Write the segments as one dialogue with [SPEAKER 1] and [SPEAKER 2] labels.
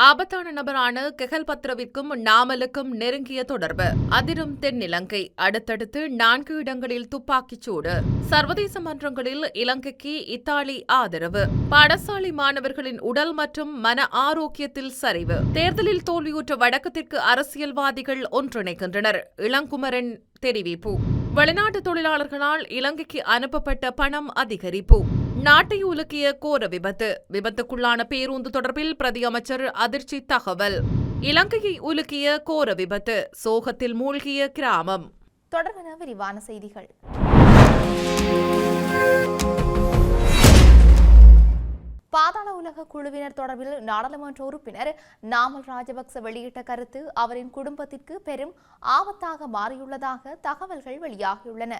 [SPEAKER 1] ஆபத்தான நபரான கெகல் பத்ரவிற்கும் நாமலுக்கும் நெருங்கிய தொடர்பு. அதிரும் தென்னிலங்கை. அடுத்தடுத்து நான்கு இடங்களில் துப்பாக்கிச் சூடு. சர்வதேச மன்றங்களில் இலங்கைக்கு இத்தாலி ஆதரவு. பாடசாலை மாணவர்களின் உடல் மற்றும் மன ஆரோக்கியத்தில் சரிவு. தேர்தலில் தோல்வியுற்ற வடக்கத்திற்கு அரசியல்வாதிகள் ஒன்றிணைக்கின்றனர் இளங்குமரன் தெரிவிப்பு. வெளிநாட்டு தொழிலாளர்களால் இலங்கைக்கு அனுப்பப்பட்ட பணம் அதிகரிப்பு. நாட்டை உலுக்கிய கோர விபத்து. விபத்துக்குள்ளான பேருந்து தொடர்பில் பிரதி அமைச்சர் அதிர்ச்சி தகவல். இலங்கையை உலுக்கிய கோர விபத்து. சோகத்தில் மூழ்கிய கிராமம்.
[SPEAKER 2] தொடர்பான விரிவான செய்திகள். பாதாள உலக குழுவினர் தொடர்பில் நாடாளுமன்ற உறுப்பினர் நாமல் ராஜபக்ச வெளியிட்ட கருத்து அவரின் குடும்பத்திற்கு பெரும் ஆபத்தாக மாறியுள்ளதாக தகவல்கள் வெளியாகியுள்ளன.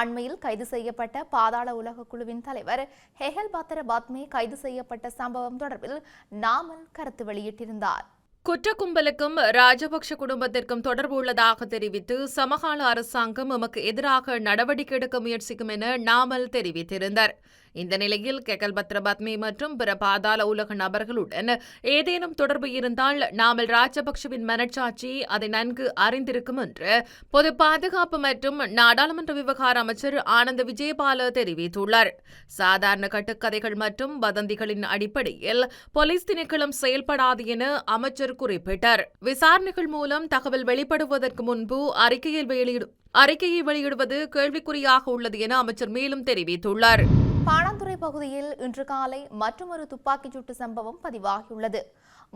[SPEAKER 2] அண்மையில் கைது செய்யப்பட்ட பாதாள உலக குழுவின் தலைவர் ஹெஹல் பாத்தர பாத்மே கைது செய்யப்பட்ட சம்பவம் தொடர்பில் நாமல் கருத்து வெளியிட்டிருந்தார்.
[SPEAKER 1] குற்ற கும்பலுக்கும் ராஜபக்ஷ குடும்பத்திற்கும் தொடர்பு உள்ளதாக தெரிவித்து சமகால அரசாங்கம் எமக்கு எதிராக நடவடிக்கை எடுக்க முயற்சிக்கும் என நாமல் தெரிவித்திருந்தார். இந்த நிலையில் கெகல் பத்ரபத்மி மற்றும் பிற பாதாள உலக நபர்களுடன் ஏதேனும் தொடர்பு இருந்தால் நாமல் ராஜபக்ஷவின் மனச்சாட்சி அதை நன்கு அறிந்திருக்கும் என்று பொது பாதுகாப்பு மற்றும் நாடாளுமன்ற விவகார அமைச்சர் ஆனந்த விஜயபால தெரிவித்துள்ளார். சாதாரண கட்டுக்கதைகள் மற்றும் வதந்திகளின் அடிப்படையில் போலீஸ் திணைக்களம் செயல்படாது என அமைச்சர் குறிப்பிட்டார். விசாரணைகள் மூலம் தகவல் வெளிப்படுவதற்கு முன்பு அறிக்கையில் வெளியிடும் அறிக்கையை வெளியிடுவது கேள்விக்குறியாக உள்ளது என அமைச்சர் மேலும் தெரிவித்துள்ளார்.
[SPEAKER 2] பாணாந்துறை பகுதியில் இன்று காலை மற்றொரு துப்பாக்கிச் சூட்டு சம்பவம் பதிவாகியுள்ளது.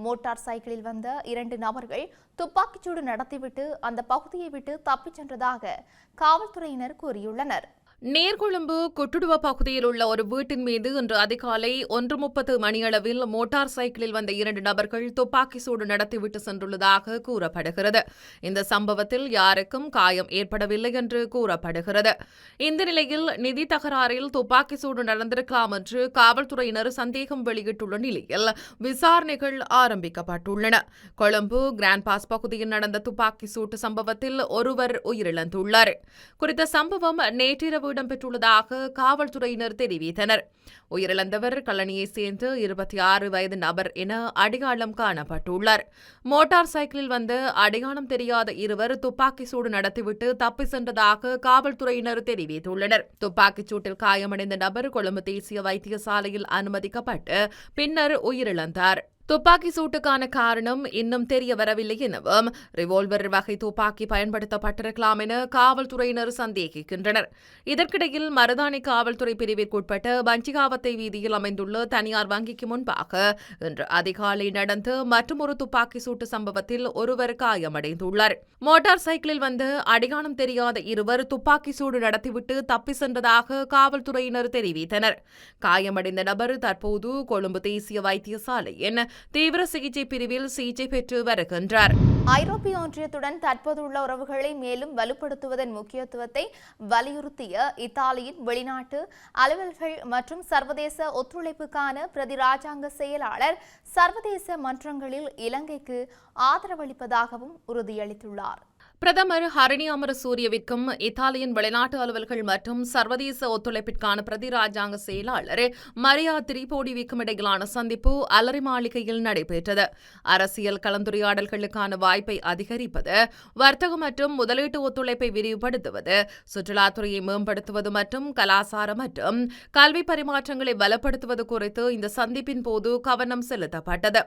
[SPEAKER 2] மோட்டார் சைக்கிளில் வந்த இரண்டு நபர்கள் துப்பாக்கிச்சூடு நடத்திவிட்டு அந்த பகுதியை விட்டு தப்பிச் சென்றதாக காவல்துறையினர் கூறியுள்ளனர்.
[SPEAKER 1] நேர்கொழும்பு கொட்டுடுவ பகுதியில் உள்ள ஒரு வீட்டின் மீது இன்று அதிகாலை ஒன்று முப்பது மணியளவில் மோட்டார் சைக்கிளில் வந்த இரண்டு நபர்கள் துப்பாக்கி சூடு நடத்திவிட்டு சென்றுள்ளதாக கூறப்படுகிறது. இந்த சம்பவத்தில் யாருக்கும் காயம் ஏற்படவில்லை என்று கூறப்படுகிறது. இந்த நிலையில் நிதி தகராறில் துப்பாக்கி சூடு நடந்திருக்கலாம் என்று காவல்துறையினர் சந்தேகம் வெளியிட்டுள்ள நிலையில் விசாரணைகள் ஆரம்பிக்கப்பட்டுள்ளன. கொழும்பு கிராண்ட் பாஸ் பகுதியில் நடந்த துப்பாக்கி சூட்டு சம்பவத்தில் ஒருவர் உயிரிழந்துள்ளார். குறித்த சம்பவம் நேற்றிரவு இடம்பெற்றுள்ளதாக காவல்துறையினர் தெரிவித்தனர். உயிரிழந்தவர் கல்லணியை சேர்ந்து இருபத்தி ஆறு வயது நபர் என அடையாளம் காணப்பட்டுள்ளார். மோட்டார் சைக்கிளில் வந்து அடையாளம் தெரியாத இருவர் துப்பாக்கி சூடு நடத்திவிட்டு தப்பி சென்றதாக காவல்துறையினர் தெரிவித்துள்ளனர். துப்பாக்கிச் சூட்டில் காயமடைந்த நபர் கொழும்பு தேசிய வைத்தியசாலையில் அனுமதிக்கப்பட்டு பின்னர் உயிரிழந்தார். துப்பாக்கி சூட்டுக்கான காரணம் இன்னும் தெரிய வரவில்லை எனவும் ரிவால்வர் வகை துப்பாக்கி பயன்படுத்தப்பட்டிருக்கலாம் என காவல்துறையினர் சந்தேகிக்கின்றனர். இதற்கிடையில் மருதானி காவல்துறை பிரிவிற்குட்பட்ட பஞ்சிகாவத்தை வீதியில் அமைந்துள்ள தனியார் வங்கிக்கு முன்பாக இன்று அதிகாலை நடந்த மற்றொரு துப்பாக்கி சூட்டு சம்பவத்தில் ஒருவர் காயமடைந்துள்ளார். மோட்டார் சைக்கிளில் வந்து அடையாளம் தெரியாத இருவர் துப்பாக்கி சூடு நடத்திவிட்டு தப்பி சென்றதாக காவல்துறையினர் தெரிவித்தனர். காயமடைந்த நபர் தற்போது கொழும்பு தேசிய வைத்தியசாலையின் தீவிர சிகிச்சை பிரிவில் சிகிச்சை பெற்று வருகின்றார்.
[SPEAKER 2] ஐரோப்பிய ஒன்றியத்துடன் தற்போதுள்ள உறவுகளை மேலும் வலுப்படுத்துவதன் முக்கியத்துவத்தை வலியுறுத்திய இத்தாலியின் வெளிநாட்டு அலுவல்கள் மற்றும் சர்வதேச ஒத்துழைப்புக்கான பிரதி ராஜாங்க செயலாளர் சர்வதேச மன்றங்களில் இலங்கைக்கு ஆதரவளிப்பதாகவும் உறுதியளித்துள்ளார்.
[SPEAKER 1] பிரதமர் ஹரணி அமரசூரியவிற்கும் இத்தாலியின் வெளிநாட்டு அலுவல்கள் மற்றும் சர்வதேச ஒத்துழைப்பிற்கான பிரதி ராஜாங்க செயலாளர் மரியா திரிபோடிவிக்கும் இடையிலான சந்திப்பு அலரி மாளிகையில் நடைபெற்றது. அரசியல் கலந்துரையாடல்களுக்கான வாய்ப்பை அதிகரிப்பது வர்த்தகம் மற்றும் முதலீட்டு ஒத்துழைப்பை விரிவுபடுத்துவது சுற்றுலாத்துறையை மேம்படுத்துவது மற்றும் கலாசார மற்றும் கல்வி பரிமாற்றங்களை பலப்படுத்துவது குறித்து இந்த சந்திப்பின் போது கவனம் செலுத்தப்பட்டது.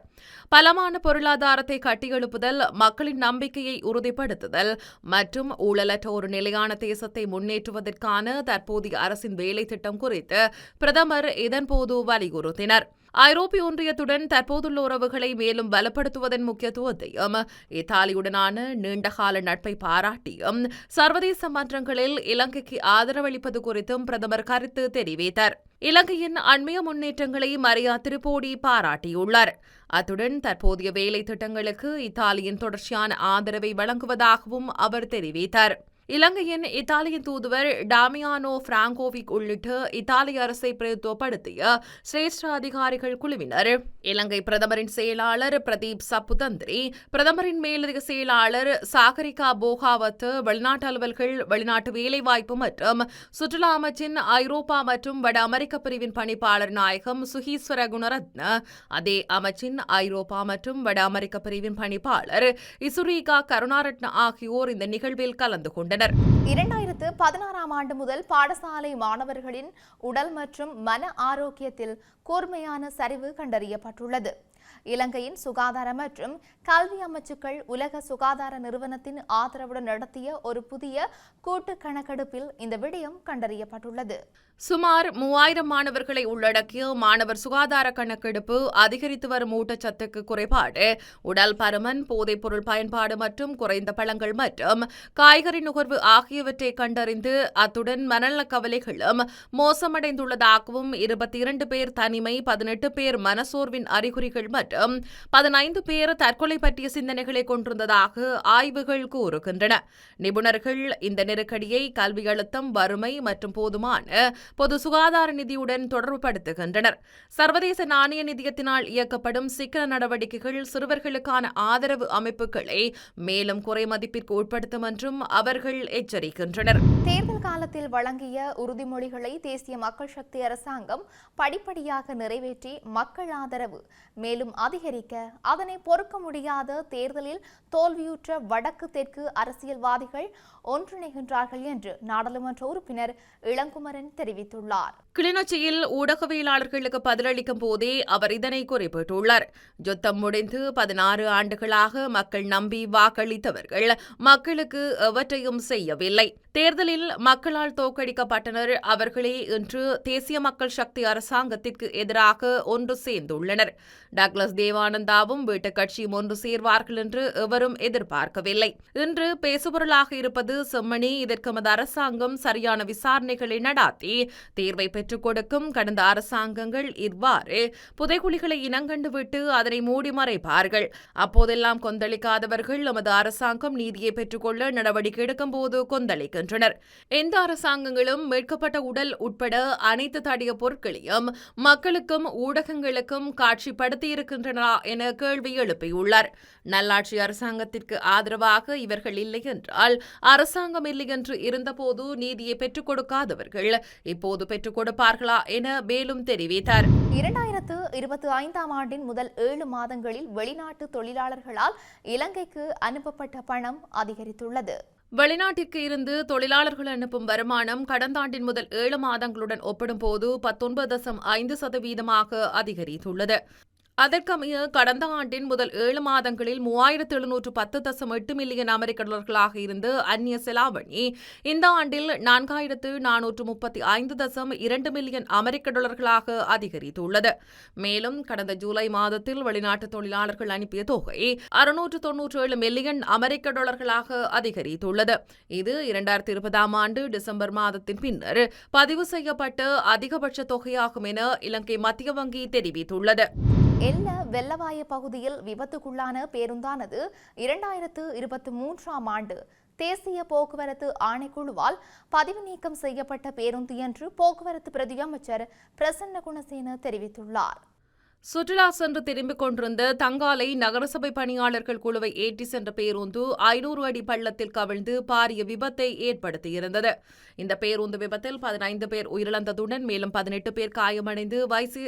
[SPEAKER 1] பலமான பொருளாதாரத்தை கட்டியெழுப்புதல் மக்களின் நம்பிக்கையை உறுதிப்படுத்துதல் மற்றும் ஊழலற்ற ஒரு நிலையான தேசத்தை முன்னேற்றுவதற்கான தற்போதைய அரசின் வேலை திட்டம் குறித்து பிரதமர் இதன்போது வலியுறுத்தினர். ஐரோப்பிய ஒன்றியத்துடன் தற்போதுள்ள உறவுகளை மேலும் பலப்படுத்துவதன் முக்கியத்துவத்தையும் இத்தாலியுடனான நீண்டகால நட்பை பாராட்டியும் சர்வதேச மன்றங்களில் இலங்கைக்கு ஆதரவளிப்பது குறித்தும் பிரதமர் கருத்து தெரிவித்தார். இலங்கையின் அண்மைய முன்னேற்றங்களை மரியா திருப்போடி பாராட்டியுள்ளார். அத்துடன் தற்போதைய வேலை திட்டங்களுக்கு இத்தாலியின் தொடர்ச்சியான ஆதரவை வழங்குவதாகவும் அவர் தெரிவித்தார். இலங்கையின் இத்தாலிய தூதுவர் டாமியானோ பிராங்கோவிக் உள்ளிட்ட இத்தாலிய அரசை பிரதித்துவப்படுத்திய சிரேஷ்ட அதிகாரிகள் குழுவினர். இலங்கை பிரதமரின் செயலாளர் பிரதீப் சப்புதந்திரி பிரதமரின் மேலதிக செயலாளர் சாகரிகா போகாவத் வெளிநாட்டு அலுவல்கள் வெளிநாட்டு வேலைவாய்ப்பு மற்றும் சுற்றுலா அமைச்சின் ஐரோப்பா மற்றும் வட அமெரிக்க பிரிவின் பணிப்பாளர் நாயகம் சுகீஸ்வர குணரத்ன அதே அமைச்சின் ஐரோப்பா மற்றும் வட அமெரிக்க பிரிவின் பணிப்பாளர் இசுரீகா கருணாரட்ன ஆகியோர் இந்த நிகழ்வில் கலந்து கொண்டனர்.
[SPEAKER 2] இரண்டாயிரத்து பதினாறாம் ஆண்டு முதல் பாடசாலை மாணவர்களின் உடல் மற்றும் மன ஆரோக்கியத்தில் கூர்மையான சரிவு கண்டறியப்பட்டுள்ளது. இலங்கையின் சுகாதார மற்றும் கல்வி அமைச்சுக்கள் உலக சுகாதார நிறுவனத்தின் ஆதரவுடன் நடத்திய ஒரு புதிய கூட்டு கணக்கெடுப்பில் இந்த விடயம் கண்டறியப்பட்டுள்ளது.
[SPEAKER 1] சுமார் மூவாயிரம் மாணவர்களை உள்ளடக்கிய மாணவர் சுகாதார கணக்கெடுப்பு அதிகரித்து வரும் ஊட்டச்சத்துக்கு குறைபாடு உடல் பருமன் போதைப்பொருள் பயன்பாடு மற்றும் குறைந்த பழங்கள் மற்றும் காய்கறி நுகர்வு ஆகியவற்றை கண்டறிந்து அத்துடன் மனநல கவலைகளும் மோசமடைந்துள்ளதாகவும் இருபத்தி இரண்டு பேர் தனிமை பதினெட்டு பேர் மனசோர்வின் அறிகுறிகள் மற்றும் பதினைந்து பேர் தற்கொலை பற்றிய சிந்தனைகளை கொண்டிருந்ததாக ஆய்வுகள் கூறுகின்றன. நிபுணர்கள் இந்த நெருக்கடியை கல்வி அழுத்தம் வறுமை மற்றும் போதுமான பொது சுகாதார நிதியுடன் தொடர்புபடுத்துகின்றனர். சர்வதேச நாணய நிதியத்தினால் இயக்கப்படும் சிக்கன நடவடிக்கைகள் சிறுவர்களுக்கான ஆதரவு அமைப்புகளை மேலும் குறைமதிப்பிற்கு உட்படுத்தும் என்றும் அவர்கள் எச்சரிக்கின்றனர்.
[SPEAKER 2] தேர்தல் காலத்தில் வழங்கிய உறுதிமொழிகளை தேசிய மக்கள் சக்தி அரசாங்கம் படிப்படியாக நிறைவேற்றி மக்கள் ஆதரவு மேலும் அதிகரிக்க அதனை பொறுக்க முடியாத தேர்தலில் தோல்வியுற்ற வடக்கு தெற்கு அரசியல்வாதிகள் ஒன்றிணைகின்றார்கள் என்று நாடாளுமன்ற உறுப்பினர் இளங்குமரன் தெரிவித்துள்ளார்.
[SPEAKER 1] கிளிநொச்சியில் ஊடகவியலாளர்களுக்கு பதிலளிக்கும் போதே அவர் இதனை குறிப்பிட்டுள்ளார். யுத்தம் முடிந்து பதினாறு ஆண்டுகளாக மக்கள் நம்பி வாக்களித்தவர்கள் மக்களுக்கு எவற்றையும் செய்யவில்லை. தேர்தலில் மக்களால் தோற்கடிக்கப்பட்டனர். அவர்களே இன்று தேசிய மக்கள் சக்தி அரசாங்கத்திற்கு எதிராக ஒன்று சேர்ந்துள்ளனர். டக்ளஸ் தேவானந்தாவும் வீட்டுக் கட்சியும் ஒன்று சேர்வார்கள் என்று எவரும் எதிர்பார்க்கவில்லை. இன்று பேசுபொருளாக இருப்பது செம்மணி. இதற்கு மது அரசாங்கம் சரியான விசாரணைகளை நடாத்தி தீர்வை பெற்றுக் கொடுக்கும் கடந்த அரசாங்கங்கள் இவ்வாறு புதைகுழிகளை இனங்கண்டுவிட்டு அதனை மூடி மறைப்பார்கள். அப்போதெல்லாம் கொந்தளிக்காதவர்கள் நமது அரசாங்கம் நீதியை பெற்றுக்கொள்ள நடவடிக்கை எடுக்கும் போது கொந்தளிக்கின்றனர். எந்த அரசாங்கங்களும் மீட்கப்பட்ட உடல் உட்பட அனைத்து தடிய பொருட்களையும் மக்களுக்கும் ஊடகங்களுக்கும் காட்சிப்படுத்தியிருக்கின்றனா என கேள்வி எழுப்பியுள்ளார். நல்லாட்சி அரசாங்கத்திற்கு ஆதரவாக இவர்கள் இல்லை என்றால் அரசாங்கம் இல்லை என்று இருந்தபோது நீதியை பெற்றுக் கொடுக்காதவர்கள் இப்போது பெற்றுக் கொடுப்பார்களா என மேலும் தெரிவித்தார்.
[SPEAKER 2] இரண்டாயிரத்து இருபத்தி ஐந்தாம் ஆண்டின் முதல் ஏழு மாதங்களில் வெளிநாட்டு தொழிலாளர்களால் இலங்கைக்கு அனுப்பப்பட்ட பணம் அதிகரித்துள்ளது.
[SPEAKER 1] வெளிநாட்டிற்கு இருந்து தொழிலாளர்கள் அனுப்பும் வருமானம் கடந்த ஆண்டின் முதல் ஏழு மாதங்களுடன் ஒப்பிடும்போது பத்தொன்பது தசம் ஐந்து சதவீதமாக அதிகரித்துள்ளது. அதற்கமைய கடந்த ஆண்டின் முதல் ஏழு மாதங்களில் மூவாயிரத்து எழுநூற்று பத்து தசம் எட்டு மில்லியன் அமெரிக்க டாலர்களாக இருந்து அந்நிய செலாவணி. இந்த ஆண்டில் நான்காயிரத்து நானூற்று முப்பத்தி ஐந்து தசம் இரண்டு மில்லியன் அமெரிக்க டாலர்களாக அதிகரித்துள்ளது. மேலும் கடந்த ஜூலை மாதத்தில் வெளிநாட்டு தொழிலாளர்கள் அனுப்பிய தொகை அறுநூற்று தொன்னூற்று ஏழு மில்லியன் அமெரிக்க டாலர்களாக அதிகரித்துள்ளது. இது இரண்டாயிரத்தி இருபதாம் ஆண்டு டிசம்பர் மாதத்தின் பின்னர் பதிவு செய்யப்பட்ட அதிகபட்ச தொகையாகும் என இலங்கை மத்திய வங்கி தெரிவித்துள்ளது.
[SPEAKER 2] எல்ல வெள்ளவாய பகுதியில் விபத்துக்குள்ளான பேருந்தானது இரண்டாயிரத்து இருபத்தி மூன்றாம் ஆண்டு தேசிய போக்குவரத்து ஆணைக்குழுவால் பதிவு நீக்கம் செய்யப்பட்ட பேருந்து என்று போக்குவரத்து பிரதி அமைச்சர் பிரசன்ன குணசேன தெரிவித்துள்ளார்.
[SPEAKER 1] சுற்றுலா சென்று திரும்பிக் கொண்டிருந்த தங்காலை நகரசபை பணியாளர்கள் குழுவை ஏற்றி சென்ற பேருந்து ஐநூறு அடி பள்ளத்தில் கவிழ்ந்து பாரிய விபத்தை ஏற்படுத்தியிருந்தது. இந்த பேருந்து விபத்தில் பதினைந்து பேர் உயிரிழந்ததுடன் மேலும் பதினெட்டு பேர் காயமடைந்து வைசி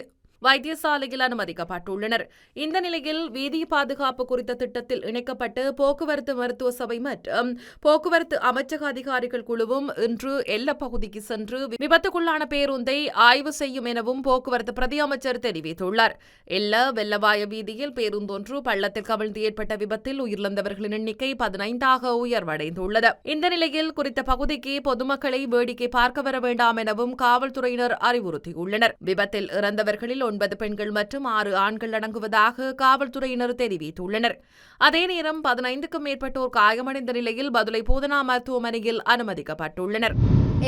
[SPEAKER 1] வைத்தியசாலையில் அனுமதிக்கப்பட்டுள்ளனர். இந்த நிலையில் வீதி பாதுகாப்பு குறித்த திட்டத்தில் இணைக்கப்பட்டு போக்குவரத்து மருத்துவ சபை மற்றும் போக்குவரத்து அமைச்சக அதிகாரிகள் குழுவும் இன்று எல்ல பகுதிக்கு சென்று விபத்துக்குள்ளான பேருந்தை ஆய்வு செய்யும் எனவும் போக்குவரத்து பிரதி அமைச்சர் தெரிவித்துள்ளார். எல்ல வெள்ளவாய வீதியில் பேருந்தொன்று பள்ளத்தில் கவிழ்ந்து ஏற்பட்ட விபத்தில் உயிரிழந்தவர்களின் எண்ணிக்கை பதினைந்தாக உயர்வடைந்துள்ளது. இந்த நிலையில் குறித்த பகுதிக்கு பொதுமக்களை வேடிக்கை பார்க்க வர வேண்டாம் எனவும் காவல்துறையினர் அறிவுறுத்தியுள்ளனர். விபத்தில் இறந்தவர்களில் ஒன்பது பெண்கள் மற்றும் ஆறு ஆண்கள் அடங்குவதாக காவல்துறையினர் தெரிவித்துள்ளனர். அதே நேரம் பதினைந்துக்கும் மேற்பட்டோர் காயமடைந்த நிலையில் பதுளை போதனா மருத்துவமனையில் அனுமதிக்கப்பட்டுள்ளனர்.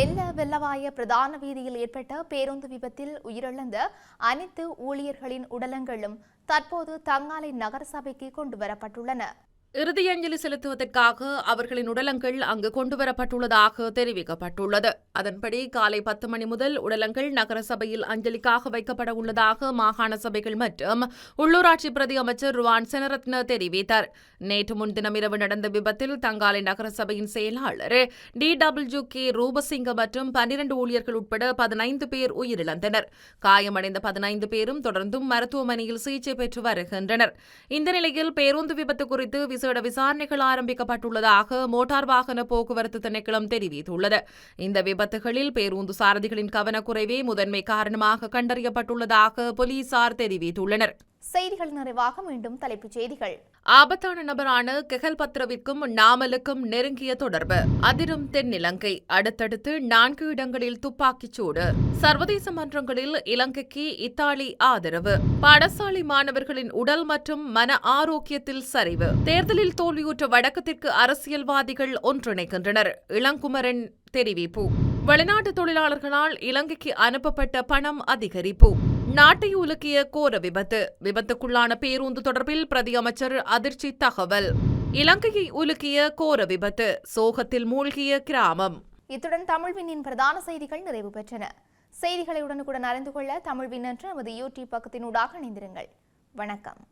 [SPEAKER 2] எல்ல வெள்ளவாய பிரதான வீதியில் ஏற்பட்ட பேருந்து விபத்தில் உயிரிழந்த அனைத்து ஊழியர்களின் உடலங்களும் தற்போது தங்காலை நகரசபைக்கு கொண்டு வரப்பட்டுள்ளன.
[SPEAKER 1] இறுதியஞ்சலி செலுத்துவதற்காக அவர்களின் உடலங்கள் அங்கு கொண்டுவரப்பட்டுள்ளதாக தெரிவிக்கப்பட்டுள்ளது. அதன்படி காலை பத்து மணி முதல் உடலங்கள் நகரசபையில் அஞ்சலிக்காக வைக்கப்பட உள்ளதாக மாகாண சபைகள் மற்றும் உள்ளூராட்சி பிரதி அமைச்சர் ருவான் செனரத்ன தெரிவித்தார். நேற்று முன்தினம் இரவு நடந்த விபத்தில் தங்காலை நகரசபையின் செயலாளர் டி டபிள்யூ கே ரூபசிங்க மற்றும் பன்னிரண்டு ஊழியர்கள் உட்பட பதினைந்து பேர் உயிரிழந்தனர். காயமடைந்த பதினைந்து பேரும் தொடர்ந்தும் மருத்துவமனையில் சிகிச்சை பெற்று வருகின்றனர். இந்த நிலையில் பேருந்து விபத்து குறித்து விசேட விசாரணைகள் ஆரம்பிக்கப்பட்டுள்ளதாக மோட்டார் வாகன போக்குவரத்து திணைக்களம் தெரிவித்துள்ளது. இந்த விபத்துகளில் பேருந்து சாரதிகளின் கவனக்குறைவே முதன்மை காரணமாக கண்டறியப்பட்டுள்ளதாக போலீசார் தெரிவித்துள்ளனர்.
[SPEAKER 2] செய்திகள் நிறைவாக மீண்டும் தலைப்புச் செய்திகள்.
[SPEAKER 1] ஆபத்தான நபரான கெகல் பத்ரவிற்கும் நாமலுக்கும் நெருங்கிய தொடர்பு. அதிரும் தென்னிலங்கை. அடுத்தடுத்து நான்கு இடங்களில் துப்பாக்கிச் சூடு. சர்வதேச மன்றங்களில் இலங்கைக்கு இத்தாலி ஆதரவு. பாடசாலை மாணவர்களின் உடல் மற்றும் மன ஆரோக்கியத்தில் சரிவு. தேர்தலில் தோல்வியுற்ற வடக்கத்திற்கு அரசியல்வாதிகள் ஒன்றிணைக்கின்றனர் இளங்குமரன் தெரிவிப்பு. வெளிநாட்டு தொழிலாளர்களால் இலங்கைக்கு அனுப்பப்பட்ட பணம் அதிகரிப்பு. நாட்டை உலுக்கிய கோர விபத்து. விபத்துக்குள்ளான பேருந்து தொடர்பில் பிரதி அமைச்சர் அதிர்ச்சி தகவல். இலங்கையை உலுக்கிய கோர விபத்து. சோகத்தில் மூழ்கிய கிராமம்.
[SPEAKER 2] இத்துடன் தமிழ்வினின் பிரதான செய்திகள் நிறைவு பெற்றன. செய்திகளை உடனுக்குடன் அறிந்து கொள்ள தமிழ்வின் என்று நமது யூடியூப் பக்கத்தினூடாக இணைந்திருங்கள். வணக்கம்.